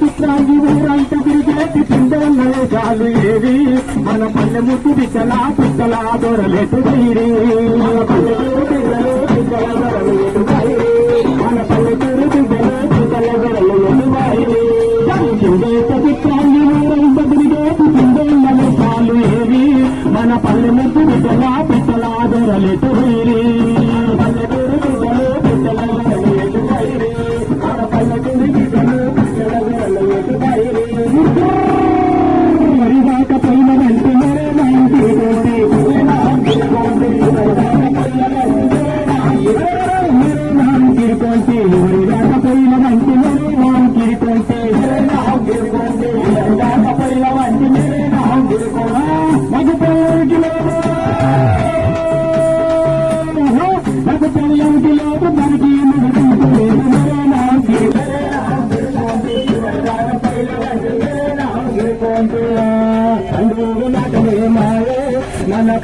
చిత్రాంగి ఊరంత తిరిగినట్టు చిందన్నలే చాలు ఏవి మన పల్లె ముట్టు పిచ్చలా పిచ్చలా దొరలేటు బైరి మన పల్లెటూరు పిల్లలు పిచ్చల దొరలేటు బైరి మన పల్లెటూరు పిల్లలు పిచ్చల దొరలేటు బైరి చిందేట చాలు ఏవి మన పల్లె ముట్టు పిచ్చలా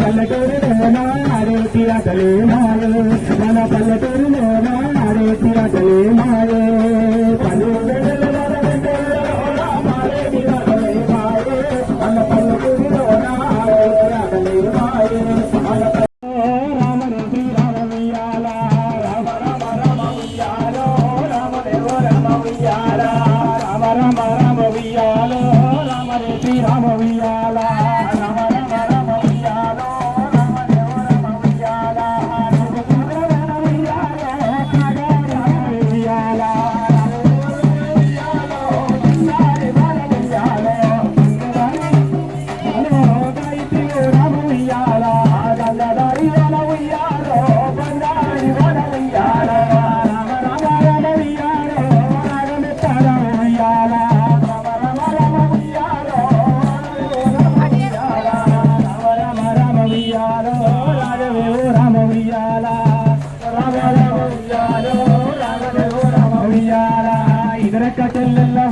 పల్లెటూరు లోనా అరే పిరకలే మాయే మన పల్లెటూరు లోనా అరే పిరకలే మాయే పల్లెటూరు ఇదరక చెల్లెల్లా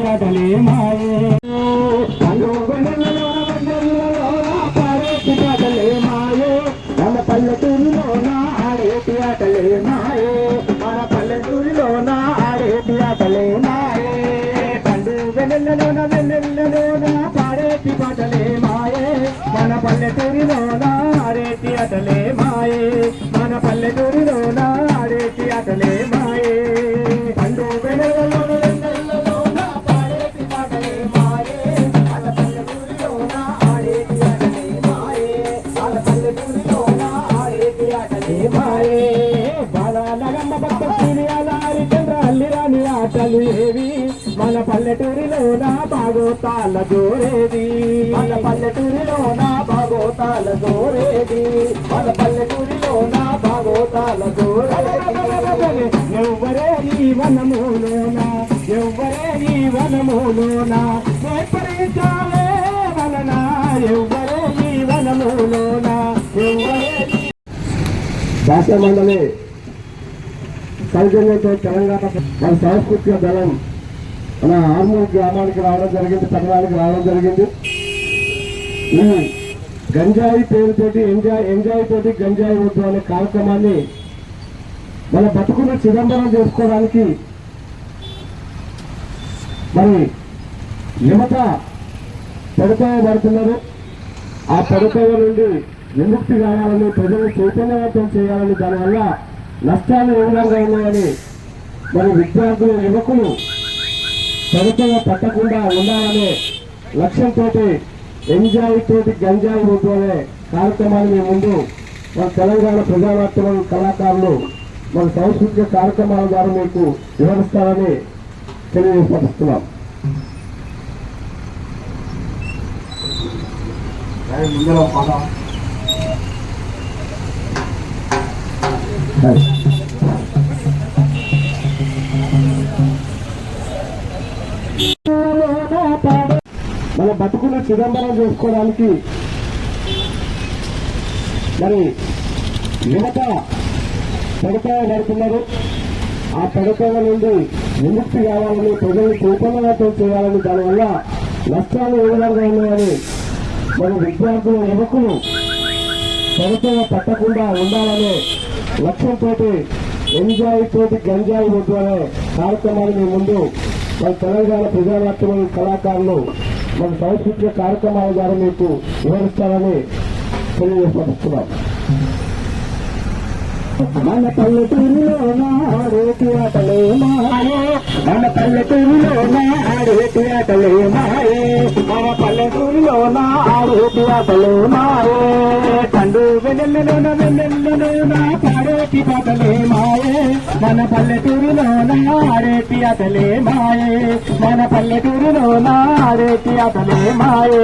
मेरा डले माए। జోరేది మన పల్లెటూరిలో నా భాగోతాల జోరేది మన పల్లెటూరిలో నా భాగోతాల జోరే ఎవ్వరే ఈ వనములోనా? ఎవ్వరే ఈ వనములోనా? నేర్పరించాలే వలనా సౌజన్యంతో తెలంగాణ మన సాంస్కృతిక దళం అలా ఆమూరు గ్రామానికి రావడం జరిగింది పట్టణానికి రావడం జరిగింది. ఈ గంజాయి పేరుతోటి ఎంజాయ్ ఎంజాయ్ తోటి గంజాయి వద్దు అనే కార్యక్రమాన్ని మన బతుకుని చిదంబరం చేసుకోవడానికి మరి యువత పడుతున్నారు ఆ పడుకోవ నుండి విముక్తి కావాలని ప్రజలు చైతన్యవంతం చేయాలని దానివల్ల నష్టాలు ఏ విధంగా ఉన్నాయని మరి విద్యార్థులు యువకులు పడుకోవ పట్టకుండా ఉండాలనే లక్ష్యంతో ఎంజాయ్ తోటి గంజాయి అనే కార్యక్రమాన్ని మీ ముందు మన తెలంగాణ ప్రజావార్తలు కళాకారులు మన సాంస్కృతిక కార్యక్రమాల ద్వారా మీకు వివరిస్తారని తెలియజేస్తున్నాం మన బతుకును చిదంబరం చేసుకోవడానికి మరి యువత పడతాయ పడుతున్నారు. ఆ పడతాల నుండి విముక్తి కావాలని ప్రజలు చైతన్యవంతం చేయాలని దానివల్ల నష్టాలు ఏ విధంగా ఉన్నాయని మన విద్యార్థులు యువకులు పడతాయ పట్టకుండా ఉండాలనే లక్ష్యంతో ఎంజాయ్ తోటి గంజాయి వద్దు అనే కార్యక్రమాన్ని మీ ముందు మన తెలంగాణ ప్రజానాట్యం కళాకారులు మన సాంస్కృతిక కార్యక్రమాల ద్వారా మీకు వివరిస్తారని తెలియజేస్తున్నాం మన పల్లెటూరులో ఆడేటి ఆటలే మాయే. మన పల్లెటూరులో ఆడేటి ఆటలే మాయే. ఆడేటి ఆటలే మాయే. పండు వెన్నెల్లలోన వెన్నెల్లోన పాడేటి పాటలే మాయే. మన పల్లెటూరులోన ఆడేటి ఆటలే మాయే. మన పల్లెటూరులోన ఆడేటి ఆటలే మాయే.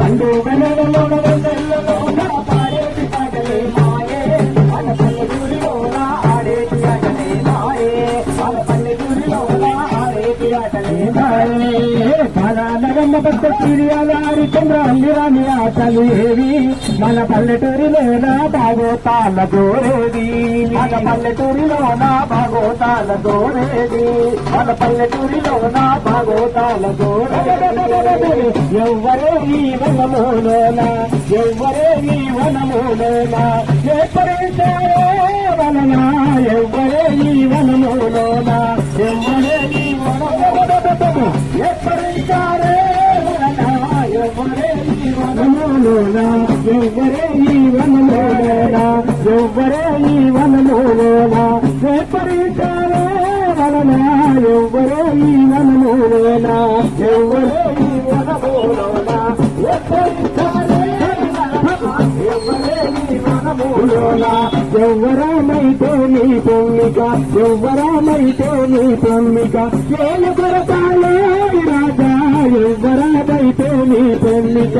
పండు వెన్నెల్లలోన వెన్నెల్లోన పాడేటి పాటలే మాయే. మన పల్లెటూరిలోన ఆడేటి మాయే. మన ఆడేటి మాయే. బాలానగమ్మ భక్త సిరియాలారి చంద్రాన్ని రాని ఆటలు ఏవి? మన పల్లెటూరిలోన భాగోతాల దోరేది మన పల్లెటూరిలోన భాగోతాల దోరేది మన పల్లెటూరిలోన భాగోతాల దోరేది ఎవ్వరే ఈ వనములోన ఎవ్వరే ఈ వనములోన ఎప్పటించారో వలన ఎవ్వరే ఈ వనములోన ఎవ్వరే ఈ వనములోన ఎవ్వరామైతే నీ పొమ్మిక ఎవ్వరామైతే నీ పొమ్మిక ఏలు కొరతాలే రాజా ఎవ్వరామైతే నీ పొమ్మిక